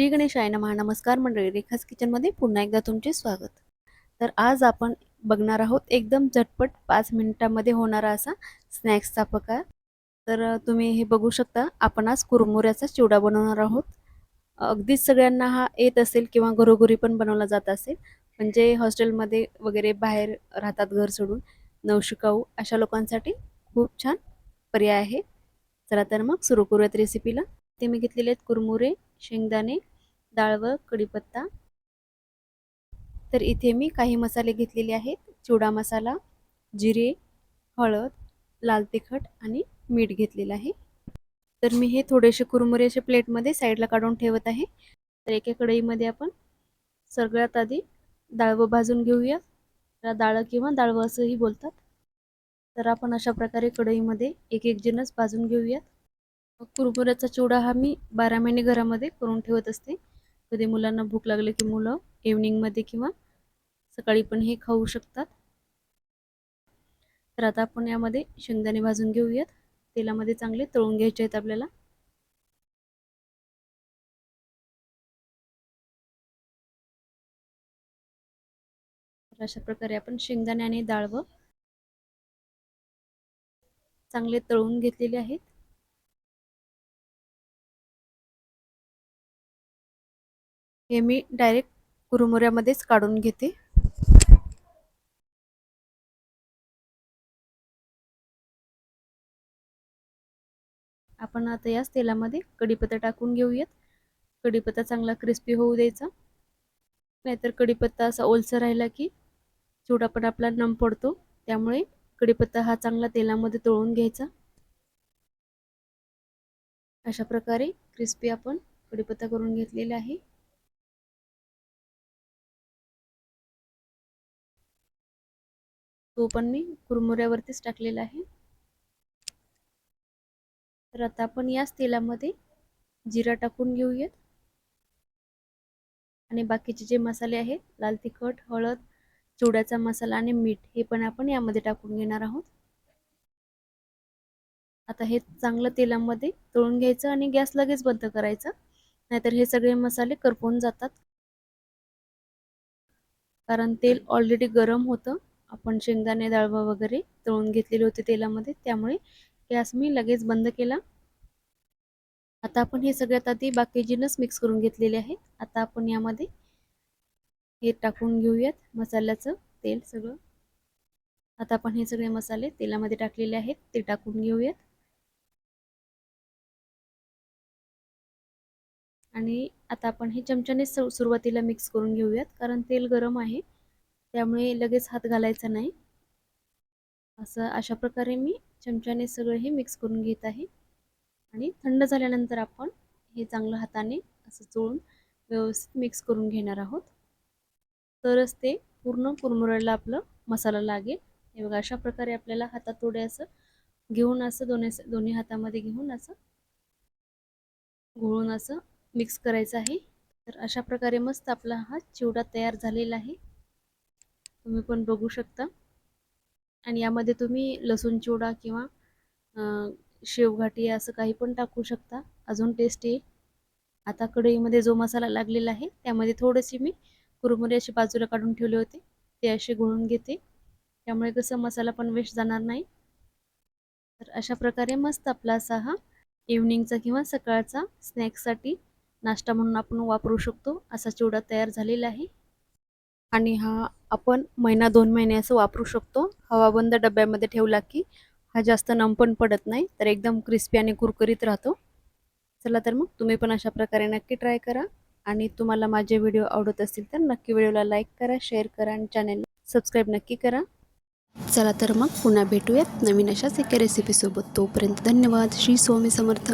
श्री गणेशाय महा नमस्कार मंडळी रेखास किचनमध्ये पुन्हा एकदा तुमचे स्वागत. तर आज आपण बघणार आहोत एकदम झटपट पाच मिनिटामध्ये होणारा असा स्नॅक्सचा प्रकार तर तुम्ही हे बघू शकता आपण आज कुरमुऱ्याचा चिवडा बनवणार आहोत. अगदीच सगळ्यांना हा येत असेल किंवा घरोघरी पण बनवला जात असेल म्हणजे हॉस्टेलमध्ये वगैरे बाहेर राहतात घर सोडून नवशिकाऊ अशा लोकांसाठी खूप छान पर्याय आहे. चला तर मग सुरू करूयात रेसिपीला ते मी घेतलेले आहेत कुरमुरे शेंगदाणे डाळ व कढीपत्ता. तर इथे मी काही मसाले घेतलेले आहेत. चिवडा मसाला जिरे हळद लाल तिखट आणि मीठ घेतलेलं आहे. तर मी हे थोडेसे कुरमुरे असे प्लेटमध्ये साईडला काढून ठेवत आहे. तर एका कढईमध्ये आपण सगळ्यात आधी डाळवं भाजून घेऊया. त्याला डाळ किंवा डाळवं असंही बोलतात. तर आपण अशा प्रकारे कढईमध्ये एक एक जिनस भाजून घेऊयात. कुरमुऱ्याचा चिवडा हा मी बारा महिने घरामध्ये करून ठेवत असते. कधी मुलांना भूक लागली की मुलं इव्हनिंगमध्ये किंवा सकाळी पण हे खाऊ शकतात. तर आता आपण यामध्ये शेंगदाणे भाजून घेऊयात. तेलामध्ये चांगले तळून घ्यायचे आहेत आपल्याला. तर अशा प्रकारे आपण शेंगदाणे आणि डाळवं चांगले तळून घेतलेले आहेत. हे मी डायरेक्ट कुरमुऱ्यामध्येच काढून घेते. आपण आता याच तेलामध्ये कढीपत्ता टाकून घेऊयात. कढीपत्ता चांगला क्रिस्पी होऊ द्यायचा. नाहीतर कढीपत्ता असा ओलसर राहिला की चिवडा पण आपला नम पडतो. त्यामुळे कढीपत्ता हा चांगला तेलामध्ये तळून घ्यायचा. अशा प्रकारे क्रिस्पी आपण कढीपत्ता करून घेतलेला आहे. तो पण मी कुरमुऱ्यावरतीच टाकलेला आहे. तर आता आपण याच तेलामध्ये जिरा टाकून घेऊयात. आणि बाकीचे जे मसाले आहेत लाल तिखट हळद चिवड्याचा मसाला आणि मीठ हे पण आपण यामध्ये टाकून घेणार आहोत. आता हे चांगलं तेलामध्ये तळून घ्यायचं आणि गॅस लगेच बंद करायचा. नाहीतर हे सगळे मसाले करपून जातात. कारण तेल ऑलरेडी गरम होतं. आपण शेंगदाणे डाळवा वगैरे तळून घेतलेले होते तेलामध्ये. त्यामुळे गॅस मी लगेच बंद केला. आता आपण हे सगळ्यात आधी बाकी जिनस मिक्स करून घेतलेले आहेत आता आपण यामध्ये हे टाकून घेऊयात मसाल्याचं तेल सगळं. आता आपण हे सगळे मसाले तेलामध्ये टाकलेले आहेत. ते टाकून घेऊयात. आणि आता आपण हे चमच्याने सुरुवातीला मिक्स करून घेऊयात. कारण तेल गरम आहे. त्यामुळे लगेच हात घालायचा नाही. असं अशा प्रकारे मी चमच्याने सगळं हे मिक्स करून घेत आहे. आणि थंड झाल्यानंतर आपण हे चांगलं हाताने असं चोळून व्यवस्थित मिक्स करून घेणार आहोत. तरच ते पूर्ण कुरमुरडला आपलं मसाला लागेल. हे बघा अशा प्रकारे आपल्याला हातात थोडे असं घेऊन असं दोन्ही दोन्ही हातामध्ये घेऊन असं घोळून असं मिक्स करायचं आहे. तर अशा प्रकारे मस्त आपला हा चिवडा तयार झालेला आहे. तुम्ही पण बघू शकता. आणि यामध्ये तुम्ही लसूण चिवडा किंवा शेवघाटी असं काही पण टाकू शकता. अजून टेस्ट येईल. आता कढईमध्ये जो मसाला लागलेला आहे त्यामध्ये थोडेसे मी कुरमुरे अशी बाजूला काढून ठेवले होते. ते असे घोळून घेते. त्यामुळे कसं मसाला पण वेस्ट जाणार नाही. तर अशा प्रकारे मस्त आपला असा हा इव्हनिंगचा किंवा सकाळचा स्नॅक्ससाठी नाश्ता म्हणून आपण वापरू शकतो. असा चिवडा तयार झालेला आहे. आणि हा आपण महिना दोन महिने असं वापरू शकतो. हवाबंद डब्यामध्ये ठेवला की हा जास्त नम पण पडत नाही तर एकदम क्रिस्पी आणि कुरकुरीत राहतो. चला तर मग तुम्ही पण अशा प्रकारे नक्की ट्राय करा. आणि तुम्हाला माझे व्हिडिओ आवडत असतील तर नक्की व्हिडिओला लाईक करा शेअर करा आणि चॅनेलला सबस्क्राईब नक्की करा. चला तर मग पुन्हा भेटूयात नवीन अशाच एका रेसिपीसोबत तोपर्यंत धन्यवाद. श्री स्वामी समर्थ.